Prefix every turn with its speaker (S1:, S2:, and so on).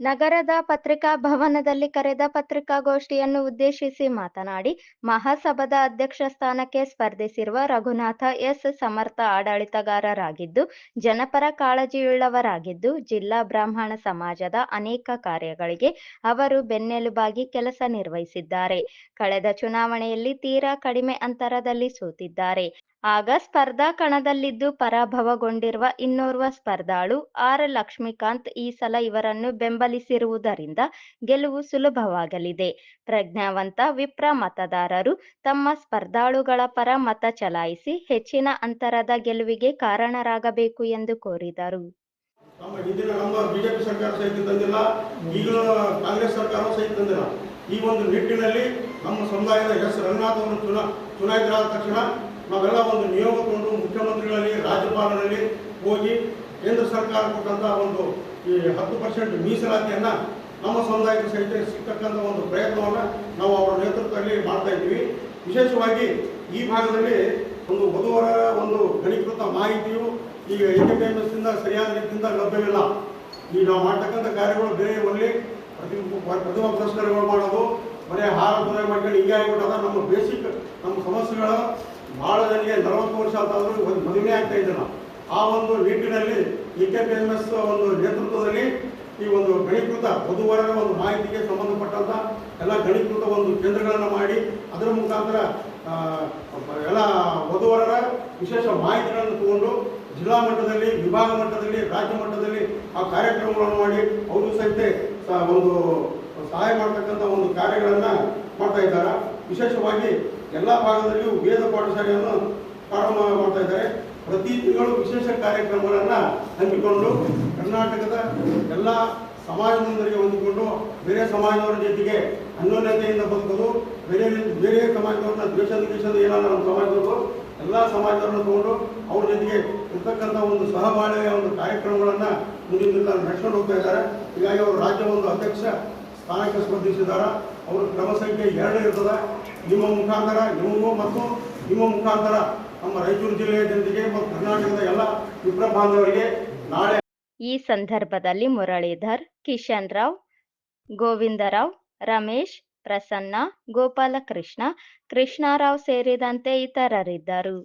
S1: ನಗರದ ಪತ್ರಿಕಾ ಭವನದಲ್ಲಿ ಕರೆದ ಪತ್ರಿಕಾಗೋಷ್ಠಿಯನ್ನು ಉದ್ದೇಶಿಸಿ ಮಾತನಾಡಿ, ಮಹಾಸಭಾದ ಅಧ್ಯಕ್ಷ ಸ್ಥಾನಕ್ಕೆ ಸ್ಪರ್ಧಿಸಿರುವ ರಘುನಾಥ ಎಸ್. ಸಮರ್ಥ ಆಡಳಿತಗಾರರಾಗಿದ್ದು, ಜನಪರ ಕಾಳಜಿಯುಳ್ಳವರಾಗಿದ್ದು, ಜಿಲ್ಲಾ ಬ್ರಾಹ್ಮಣ ಸಮಾಜದ ಅನೇಕ ಕಾರ್ಯಗಳಿಗೆ ಅವರು ಬೆನ್ನೆಲುಬಾಗಿ ಕೆಲಸ ನಿರ್ವಹಿಸಿದ್ದಾರೆ. ಕಳೆದ ಚುನಾವಣೆಯಲ್ಲಿ ತೀರಾ ಕಡಿಮೆ ಅಂತರದಲ್ಲಿ ಸೋತಿದ್ದಾರೆ. ಆಗ ಸ್ಪರ್ಧಾ ಕಣದಲ್ಲಿದ್ದು ಪರಾಭವಗೊಂಡಿರುವ ಇನ್ನೋರ್ವ ಸ್ಪರ್ಧಾಳು ಆರ್ ಲಕ್ಷ್ಮೀಕಾಂತ್ ಈ ಸಲ ಇವರನ್ನು ಬೆಂಬಲಿಸಿರುವುದರಿಂದ ಗೆಲುವು ಸುಲಭವಾಗಲಿದೆ. ಪ್ರಜ್ಞಾವಂತ ವಿಪ್ರ ಮತದಾರರು ತಮ್ಮ ಸ್ಪರ್ಧಾಳುಗಳ ಪರ ಮತ ಚಲಾಯಿಸಿ ಹೆಚ್ಚಿನ ಅಂತರದ ಗೆಲುವಿಗೆ ಕಾರಣರಾಗಬೇಕು ಎಂದು ಕೋರಿದರು.
S2: ಈ ಒಂದು ನಿಟ್ಟಿನಲ್ಲಿ ನಮ್ಮ ಸಮುದಾಯದ ಎಸ್ ರಂಗನಾಥ್ ಅವರು ಚುನಾ, ಚುನಾಯಿತರಾದ ತಕ್ಷಣ ನಾವೆಲ್ಲ ಒಂದು ನಿಯೋಗ ತಗೊಂಡು ಮುಖ್ಯಮಂತ್ರಿಗಳಲ್ಲಿ, ರಾಜ್ಯಪಾಲರಲ್ಲಿ ಹೋಗಿ ಕೇಂದ್ರ ಸರ್ಕಾರ ಕೊಟ್ಟಂತ ಒಂದು ಈ ಹತ್ತು ಪರ್ಸೆಂಟ್ ಮೀಸಲಾತಿಯನ್ನ ನಮ್ಮ ಸಮುದಾಯಕ್ಕೆ ಸಹಿತ ಸಿಗ್ತಕ್ಕಂಥ ಒಂದು ಪ್ರಯತ್ನವನ್ನು ನಾವು ಅವರ ನೇತೃತ್ವದಲ್ಲಿ ಮಾಡ್ತಾ ಇದ್ದೀವಿ. ವಿಶೇಷವಾಗಿ ಈ ಭಾಗದಲ್ಲಿ ಒಂದು ವಧುವರ ಒಂದು ಗಣೀಕೃತ ಮಾಹಿತಿಯು ಈಗ ಇಂದ ಸರಿಯಾದ ರೀತಿಯಿಂದ ಲಭ್ಯವಿಲ್ಲ. ಈಗ ನಾವು ಮಾಡ್ತಕ್ಕಂಥ ಕಾರ್ಯಗಳು ಬೇರೆ ಒಳ್ಳೆ ಪ್ರತಿ ಪ್ರತಿಮಾ ಪುರಸ್ಕಾರಗಳು ಮಾಡೋದು, ಬರೀ ಹಾರ ಪೂಜೆ ಮಾಡ್ಕೊಂಡು ಹಿಂಗೆ ಆಗಿಬಿಟ್ಟದ ನಮ್ಮ ಬೇಸಿಕ್ ನಮ್ಮ ಸಮಸ್ಯೆಗಳು ಭಾಳ ಜನರಿಗೆ ನಲವತ್ತು ವರ್ಷ ಆದರೂ ಒಂದು ಮದುವೆ ಆಗ್ತಾ ಇದ್ದಿಲ್ಲ ಆ ಒಂದು ನಿಟ್ಟಿನಲ್ಲಿ E K P M S ಒಂದು ನೇತೃತ್ವದಲ್ಲಿ ಈ ಒಂದು ಗಣೀಕೃತ ವಧುವರರ ಒಂದು ಮಾಹಿತಿಗೆ ಸಂಬಂಧಪಟ್ಟಂತ ಎಲ್ಲ ಗಣೀಕೃತ ಒಂದು ಕೇಂದ್ರಗಳನ್ನು ಮಾಡಿ, ಅದರ ಮುಖಾಂತರ ಎಲ್ಲ ವಧುವರರ ವಿಶೇಷ ಮಾಹಿತಿಗಳನ್ನು ತಗೊಂಡು ಜಿಲ್ಲಾ ಮಟ್ಟದಲ್ಲಿ, ವಿಭಾಗ ಮಟ್ಟದಲ್ಲಿ, ರಾಜ್ಯ ಮಟ್ಟದಲ್ಲಿ ಆ ಕಾರ್ಯಕ್ರಮಗಳನ್ನು ಮಾಡಿ ಅವರು ಸಹಿತ ಒಂದು ಸಹಾಯ ಮಾಡ್ತಕ್ಕಂಥ ಒಂದು ಕಾರ್ಯಗಳನ್ನು ಮಾಡ್ತಾ ಇದ್ದಾರೆ. ವಿಶೇಷವಾಗಿ ಎಲ್ಲ ಭಾಗದಲ್ಲಿಯೂ ವೇದ ಪಾಠಶಾಲೆಯನ್ನು ಪ್ರಾರಂಭ ಮಾಡ್ತಾ ಇದ್ದಾರೆ. ಪ್ರತಿ ತಿಂಗಳು ವಿಶೇಷ ಕಾರ್ಯಕ್ರಮಗಳನ್ನು ಹಮ್ಮಿಕೊಂಡು ಕರ್ನಾಟಕದ ಎಲ್ಲ ಸಮಾಜದೊಂದಿಗೆ ಹೊಂದಿಕೊಂಡು ಬೇರೆ ಸಮಾಜದವರ ಜೊತೆಗೆ ಅನ್ಯೋನ್ಯತೆಯಿಂದ ಬದುಕೋದು ಬೇರೆ ಬೇರೆ ಸಮಾಜದವ್ರನ್ನ ದ್ವೇಷ ದ್ವೇಷದ ಏನಾದ್ರು ನಮ್ಮ ಸಮಾಜದವರು ಎಲ್ಲ ಸಮಾಜದವ್ರನ್ನ ತಗೊಂಡು ಅವ್ರ ಜೊತೆಗೆ ಇರ್ತಕ್ಕಂಥ ಒಂದು ಸಹಬಾಳ್ವೆಯ ಒಂದು ಕಾರ್ಯಕ್ರಮಗಳನ್ನು ಮುಂದಿನ ದಿನ ನಡೆಸ್ಕೊಂಡು ಹೋಗ್ತಾ ಇದ್ದಾರೆ. ಹೀಗಾಗಿ ಅವರು ರಾಜ್ಯ ಒಂದು ಅಧ್ಯಕ್ಷ ಸ್ಥಾನಕ್ಕೆ ಸ್ಪರ್ಧಿಸಿದ್ದಾರೆ ಅವರು ಕ್ರಮ ಸಂಖ್ಯೆ ಎರಡು ಇರ್ತದೆ. ನಿಮ್ಮ ಮುಖಾಂತರ, ನಿಮಗೂ ಮತ್ತು ನಿಮ್ಮ ಮುಖಾಂತರ ನಮ್ಮ ರಾಯಚೂರು ಜಿಲ್ಲೆಯ ಜನತೆಗೆ ಮತ್ತು ಕರ್ನಾಟಕದ ಎಲ್ಲ ವಿಪ್ರ ಬಾಂಧವರಿಗೆ ನಾಳೆ
S1: ಈ ಸಂದರ್ಭದಲ್ಲಿ ಮುರಳೀಧರ್, ಕಿಶನ್ ರಾವ್ ಗೋವಿಂದರಾವ್ ರಮೇಶ್, ಪ್ರಸನ್ನ, ಗೋಪಾಲಕೃಷ್ಣ, ಕೃಷ್ಣಾರಾವ್ ಸೇರಿದಂತೆ ಇತರರಿದ್ದರು.